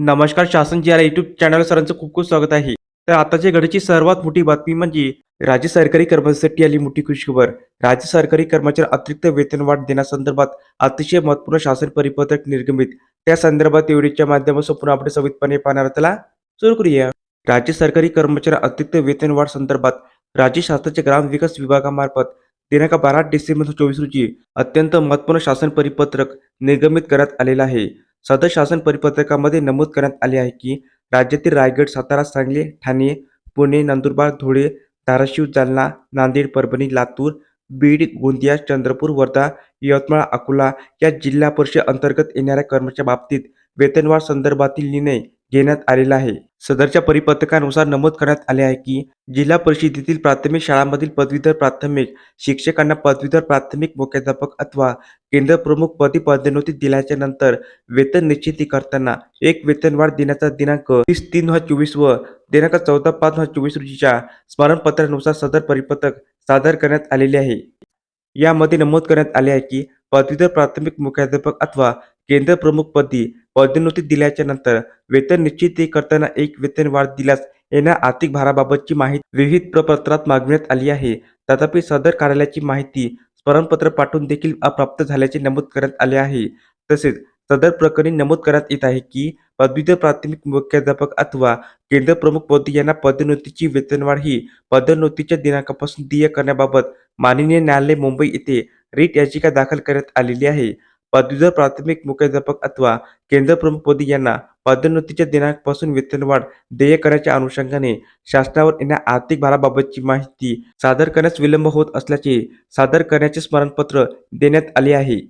नमस्कार शासन जी R YouTube channel सरांचं खूप खूप स्वागत आहे. तर आताच्या घडीची सर्वात मोठी बातमी म्हणजे राज्य सरकारी कर्मचाऱ्यांसाठी आली मोठी खुशखबर. राज्य सरकारी कर्मचारी अतिरिक्त वेतनवाढ देण्यासंदर्भात अतिशय महत्त्वपूर्ण शासन परिपत्रक निर्गमित. त्या संदर्भात एवढीच्या माध्यमातून पुन्हा आपण सवितपणे पाहणार त्याला सुरू करूया. राज्य सरकारी कर्मचारी अतिरिक्त वेतनवाढ संदर्भात राज्य शासनाच्या ग्रामविकास विभागामार्फत दिनांक बारा डिसेंबर चोवीस रोजी अत्यंत महत्त्वपूर्ण शासन परिपत्रक निर्गमित करण्यात आलेलं आहे. सदर शासन परिपत्रकामध्ये नमूद करण्यात आले आहे की राज्यातील रायगड सातारा सांगली ठाणे पुणे नंदुरबार धुळे धाराशिव जालना नांदेड परभणी लातूर बीड गोंदिया चंद्रपूर वर्धा यवतमाळ अकोला या जिल्हा परिषद अंतर्गत येणाऱ्या कर्मचाऱ्या बाबतीत वेतनवाढ संदर्भातील निर्णय घेण्यात आलेला आहे. सदरच्या परिपत्रकानुसार नमूद करण्यात आले आहे की जिल्हा परिषदेतील प्राथमिक शाळांमधील पदवीधर प्राथमिक शिक्षकांना पदवीधर प्राथमिक मुख्याध्यापक अथवा केंद्र प्रमुख पदी पदोन्नती दिल्याच्या नंतर वेतन निश्चिती करताना एक वेतनवाढ देण्याचा दिनांक तीस तीन हजार चोवीस व दिनांक चौदा पाच हजार चोवीस रोजीच्या स्मरणपत्रानुसार सदर परिपत्रक सादर करण्यात आलेले आहे. यामध्ये नमूद करण्यात आले आहे की पदवीधर प्राथमिक मुख्याध्यापक अथवा केंद्र प्रमुखपदी पदोन्नती दिल्याच्या नंतर वेतन निश्चिती करताना एक वेतनवाढ दिल्यास येण्या आर्थिक भाराबाबतची माहिती विविध प्रपत्रात मागविण्यात आली आहे. तथापि सदर कार्यालयाची माहिती स्मरणपत्र पाठवून देखील अप्राप्त झाल्याचे नमूद करण्यात आले आहे. तसेच सदर प्रकरणी नमूद करण्यात येत आहे की पदवीधर प्राथमिक मुख्याध्यापक अथवा केंद्र प्रमुख पदी यांना पदोन्नतीची वेतनवाढ ही पदोन्नतीच्या दिनांकापासून देय करण्याबाबत माननीय न्यायालय मुंबई येथे रीट याचिका दाखल करण्यात आलेली आहे. पदवीधर प्राथमिक मुख्याध्यापक अथवा केंद्र प्रमुख पदी यांना पदोन्नतीच्या दिनांकपासून वेतनवाढ देय करण्याच्या अनुषंगाने शासनावर येण्या आर्थिक भाराबाबतची माहिती सादर करण्यास विलंब होत असल्याचे सादर करण्याचे स्मरणपत्र देण्यात आले आहे.